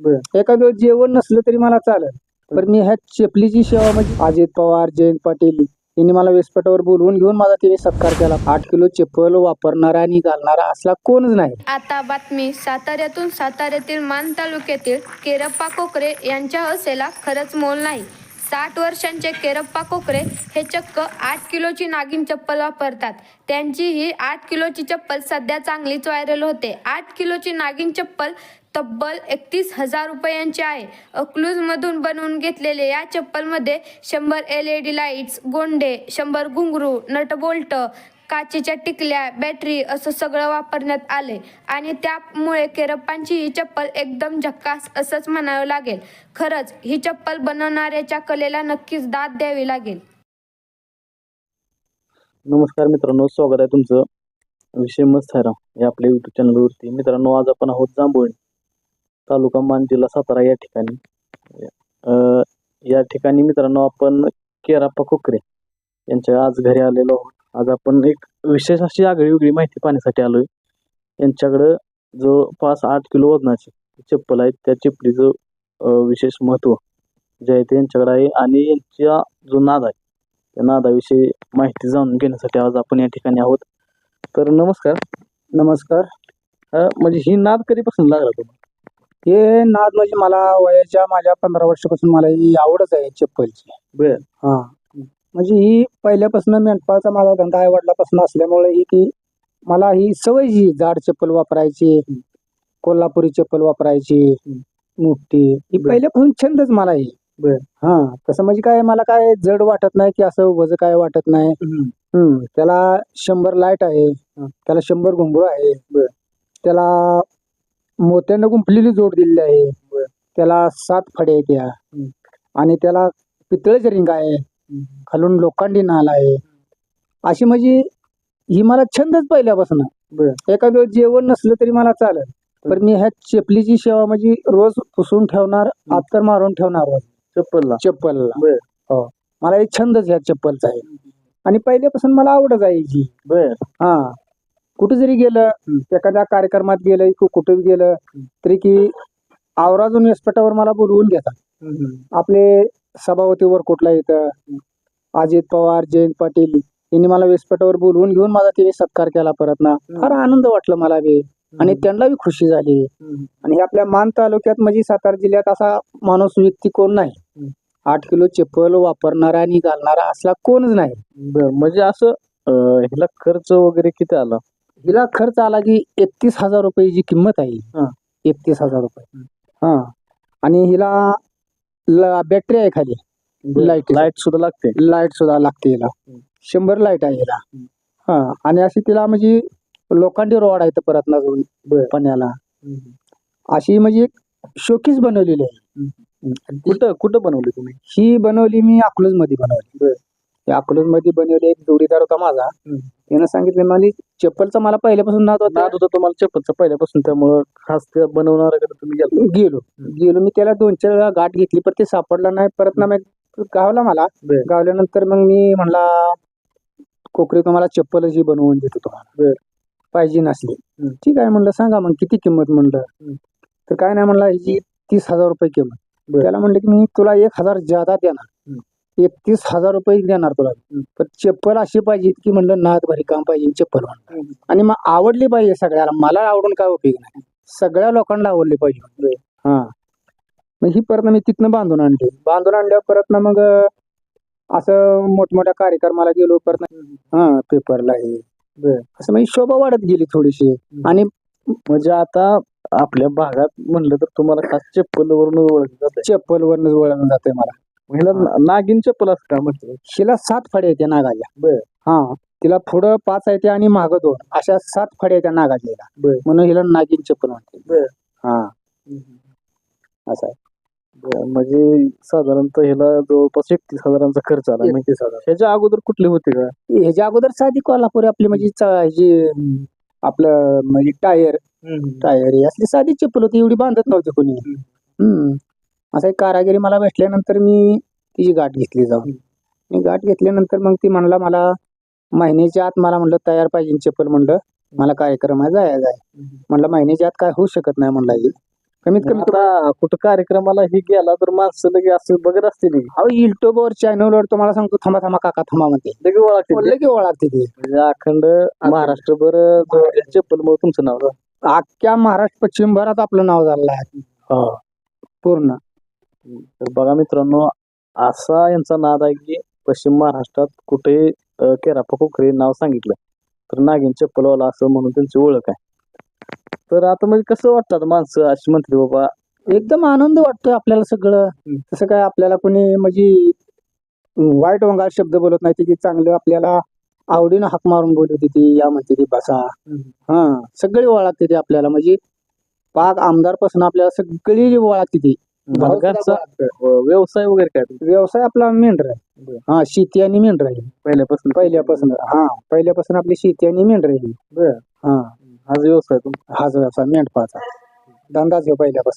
एखाद वेळेस जेवण नसलं तरी मला चालेल. पण मी ह्या चपलीची सेवा म्हणजे अजित पवार जयंत पाटील यांनी मला व्यासपीठावर बोलवून घेऊन माझा तिने सत्कार केला. आठ किलो चप्पल वापरणारा आणि घालणारा असला कोणच नाही. आता बातमी. साताऱ्यातून साताऱ्यातील मान तालुक्यातील केरप्पा कोकरे यांच्या हसेला खरंच मोल नाही. साठ वर्षांचे केरप्पा कोकरे हे चक्क आठ किलोची नागिन चप्पल वापरतात. त्यांची ही आठ किलोची चप्पल सध्या चांगलीच व्हायरल होते. आठ किलोची नागिन चप्पल तब्बल एकतीस हजार रुपयांची आहे. अक्लूजमधून बनवून घेतलेले या चप्पलमध्ये शंभर एल ई डी लाईट्स गोंडे शंभर घुंगरू नटबोल्ट काचेच्या टिकल्या बॅटरी असं सगळं वापरण्यात आले. आणि त्यामुळे केरप्पांची ही चप्पल एकदम झक्कास असंच म्हणावं लागेल. खरंच ही चप्पल बनवणाऱ्याच्या कलेला नक्कीच दाद द्यावी लागेल. नमस्कार मित्रांनो स्वागत आहे तुमचं. विषय मस्त आहे या आपल्या युट्यूब चॅनलवरती मित्रांनो आज आपण आहोत जांभूळ. तालुका मान जिल्हा सातारा या ठिकाणी. अं, या ठिकाणी मित्रांनो आपण केराप्पा कोकरे यांच्या आज घरी आलेलो आहोत. आज आपण एक विशेष अशी आगळी वेगळी माहिती पाहण्यासाठी आलोय. यांच्याकडं जो पाच आठ किलो वजनाची चप्पल आहे त्या चप्पलीचं अं, विशेष महत्त्व जे आहे ते यांच्याकडे आहे आणि यांचा जो नाद आहे त्या नादाविषयी माहिती जाणून घेण्यासाठी आज आपण या ठिकाणी आहोत. तर नमस्कार. नमस्कार. अं, म्हणजे ही नाद कधीपासून लागला तुम्हाला? हे नाद म्हणजे मला वयाच्या माझ्या पंधरा वर्षापासून मला ही आवडच आहे चप्पलची. बर. हा. म्हणजे ही पहिल्यापासून मेंढपाळचा माझा धंदा आई वडिलापासून असल्यामुळे ही की मला ही सवय जी जाड चप्पल वापरायची कोल्हापुरी चप्पल वापरायची मोठी ही. पहिल्यापासून छंदच मला ही. बर. हा. तसं म्हणजे काय मला काय जड वाटत नाही की असं वज काय वाटत नाही. हम्म. त्याला शंभर लाइट आहे. त्याला शंभर घुंगरू आहे. त्याला मोत्यानं गुंफलेली जोड दिलेली आहे. त्याला सात फडे आहेत त्या आणि त्याला पितळेचे रिंग आहे. खालून लोखंडी नाल आहे. अशी म्हणजे ही मला छंदच पहिल्यापासून. एखाद वेळेस जेवण नसलं तरी मला चालेल. पण मी ह्या चपलीची सेवा म्हणजे रोज पुसून ठेवणार अत्तर मारून ठेवणार रोज. चप्पलला. चप्पलला. हो. मला एक छंदच ह्या चप्पलचा आहे. आणि पहिल्यापासून मला आवडत आहे बर. हा. कुठे जरी गेलं एखाद्या कार्यक्रमात गेलं कु- कुठे गेलं तरी की आवराजून व्यासपीठावर मला बोलवून घेतात. आपले सभापतीवर कुठला येतं अजित पवार जयंत पाटील यांनी मला व्यासपीठावर बोलवून घेऊन माझा तिने सत्कार केला परत ना. फार आनंद वाटला मला बी. आणि त्यांना बी खुशी झाली. आणि आपल्या मान तालुक्यात म्हणजे सातारा जिल्ह्यात असा माणूस व्यक्ती कोण नाही. आठ किलो चप्पल वापरणारा आणि घालणारा असला कोणच नाही. म्हणजे असं ह्याला खर्च वगैरे किती आला? हिला खर्च आला की एकतीस हजार रुपये जी किंमत आहे. एकतीस हजार रुपये. हा. आणि हिला बॅटरी आहे खाली. लाइट लाइट सुद्धा लागते. लाइट सुद्धा लागते हिला. शंभर लाइट आहे हिला. हा. आणि अशी तिला म्हणजे लोखंडी रॉड आहे परत ना पाण्याला. अशी म्हणजे शोकीस बनवलेली आहे. कुठं कुठं बनवली तुम्ही? ही बनवली मी अकलूजमध्ये बनवली अकलूजमध्ये बनवली एक जोडीदार होता माझा. त्यानं सांगितलं मला चप्पलचा मला पहिल्यापासून नाद होता. नाद होता तुम्हाला चप्पलचा पहिल्यापासून त्यामुळं खास बनवणाऱ्याकडे तुम्ही गेला. गेलो. गेलो. मी त्याला दोन चार वेळा गाठ घेतली पण ते सापडला नाही. परत ना मग गावला मला. गावल्यानंतर मग मी म्हणला कोकरी तुम्हाला चप्पलच ही बनवून देतो तुम्हाला. पाहिजे नसली. ठीक आहे म्हणलं सांगा मग किती किंमत म्हणलं. तर काय नाही म्हणला ही तीस हजार रुपये किंमत. त्याला म्हणलं की मी तुला एक हजार ज्यादा देणार. एकतीस हजार रुपये देणार तुला. पण चप्पल अशी पाहिजे की म्हणलं नाद भारी काम पाहिजे चप्पल म्हणलं. आणि मग आवडली पाहिजे सगळ्याला. मला आवडून काय उपयोग नाही. सगळ्या लोकांना आवडली पाहिजे. हा. मग ही परत मी तिथनं बांधून आणली. बांधून आणल्यावर परत ना मग असं मोठमोठ्या कार्यक्रमाला गेलो परत हा पेपरला हे. असं म्हणजे शोभा वाढत गेली थोडीशी. आणि म्हणजे आता आपल्या भागात म्हणलं तर तुम्हाला खास चप्पल वरून ओळखलं जात चप्पल वरनच वळवून जाते मला. नागिन चप्पल असं का म्हटलं हिला सात फड्या येत्या नागाच्या. बर. हा तिला पुढं पाच आहे त्या आणि मागं दोन. अशा सात फड्या येत्या नागाच्या बर. म्हणून हिला नागिन चप्पल म्हणते बर. हा. असं आहे. बरं, म्हणजे साधारणतः ह्याला जवळपास एकतीस हजारांचा खर्च आला. म्हणजे हजार. ह्याच्या अगोदर कुठले होते का? ह्याच्या अगोदर साधी कोल्हापुरी आपली म्हणजे चा- ह्याची आपलं म्हणजे टायर. टायर ही असली साधी चप्पल होती. एवढी बांधत नव्हती कोणी. हम्म. असं एक कारागिरी मला भेटल्यानंतर मी तिची गाठ घेतली जाऊन. मी गाठ घेतल्यानंतर मग ती म्हणला मला महिन्याच्या आत मला म्हणलं तयार पाहिजे चप्पल म्हणलं मला कार्यक्रम आहे जायचं आहे म्हणलं महिन्याच्या आत काय होऊ शकत नाही म्हणला कमीत कमी आता कुठं कार्यक्रमाला ही गेला तर माणसं लगे असं बघत असतील अहो युट्यूबवर चॅनलवर तुम्हाला सांगतो थांबा थांबा काका थांबा म्हणते. लगे ओळखतील बोलले की ओळखते ते. म्हणजे अखंड महाराष्ट्रभर चप्पल तुमचं नाव झालं. अख्ख्या महाराष्ट्र पश्चिम भरात आपलं नाव झालेलं आहे. पूर्ण. तर बघा मित्रांनो असा यांचा नाद आहे की पश्चिम महाराष्ट्रात कुठेही केरापा कोकरे नाव सांगितलं तर नागिन चप्पलवाला असं म्हणून त्यांची ओळख आहे. तर आता म्हणजे कसं वाटतं आता माणसं अशी म्हणते बाबा एकदम आनंद वाटतोय आपल्याला सगळं. तसं काय आपल्याला कोणी म्हणजे वाईट वंगाळ शब्द बोलत नाही ती चांगलं आपल्याला आवडीनं हाक मारून बोलत ती या म्हणते ती बसा. हा सगळी ओळखते ती आपल्याला. म्हणजे पाक आमदारपासून आपल्याला सगळी ओळखते ती. घरचा व्यवसाय वगैरे काय तुमचा? व्यवसाय आपला मेंढर आहे. बरं. हा शेती आणि मेंढर आहे. पहिल्यापासून पहिल्यापासून हा पहिल्यापासून आपली शेती आणि मेंढर आहे. बरं. हा. हाच व्यवसाय तुमचा? हाच व्यवसाय मेंढपाचा धंदाच आहे पहिल्यापासून.